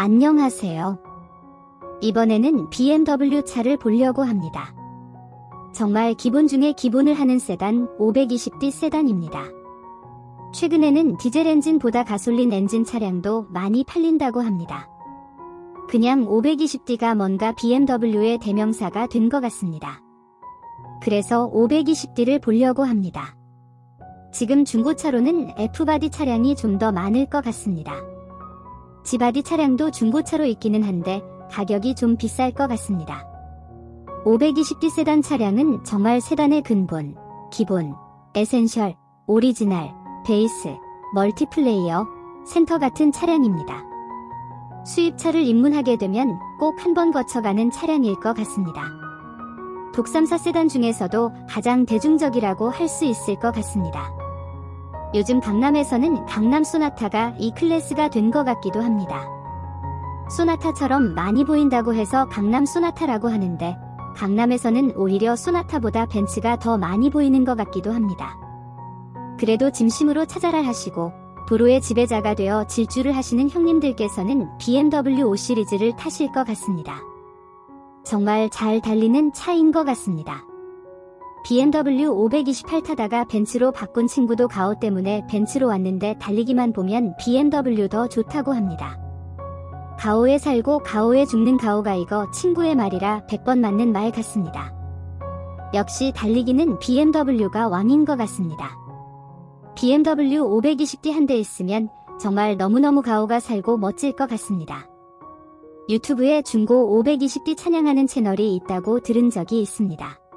안녕하세요. 이번에는 BMW 차를 보려고 합니다. 정말 기본 중에 기본을 하는 세단 520D 세단입니다. 최근에는 디젤 엔진보다 가솔린 엔진 차량도 많이 팔린다고 합니다. 그냥 520D가 뭔가 BMW의 대명사가 된 것 같습니다. 그래서 520D를 보려고 합니다. 지금 중고차로는 F바디 차량이 좀 더 많을 것 같습니다. G바디 차량도 중고차로 있기는 한데 가격이 좀 비쌀 것 같습니다. 520D 세단 차량은 정말 세단의 근본, 기본, 에센셜, 오리지널, 베이스, 멀티플레이어, 센터 같은 차량입니다. 수입차를 입문하게 되면 꼭 한 번 거쳐가는 차량일 것 같습니다. 독삼사 세단 중에서도 가장 대중적이라고 할 수 있을 것 같습니다. 요즘 강남에서는 강남 소나타가 이 클래스가 된 것 같기도 합니다. 소나타처럼 많이 보인다고 해서 강남 소나타라고 하는데 강남에서는 오히려 소나타보다 벤츠가 더 많이 보이는 것 같기도 합니다. 그래도 짐심으로 찾아라 하시고 도로의 지배자가 되어 질주를 하시는 형님들께서는 BMW 5 시리즈를 타실 것 같습니다. 정말 잘 달리는 차인 것 같습니다. BMW 528 타다가 벤츠로 바꾼 친구도 가오 때문에 벤츠로 왔는데 달리기만 보면 BMW 더 좋다고 합니다. 가오에 살고 가오에 죽는 가오가 이거 친구의 말이라 100번 맞는 말 같습니다. 역시 달리기는 BMW가 왕인 것 같습니다. BMW 520D 한 대 있으면 정말 너무너무 가오가 살고 멋질 것 같습니다. 유튜브에 중고 520D 찬양하는 채널이 있다고 들은 적이 있습니다.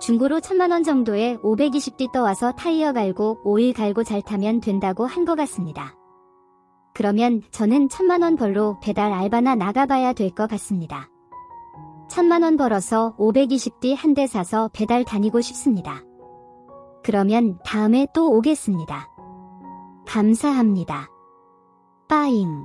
중고로 천만원 정도에 520D 떠와서 타이어 갈고 오일 갈고 잘 타면 된다고 한 것 같습니다. 그러면 저는 천만원 벌로 배달 알바나 나가봐야 될 것 같습니다. 천만원 벌어서 520D 한 대 사서 배달 다니고 싶습니다. 그러면 다음에 또 오겠습니다. 감사합니다. 빠잉.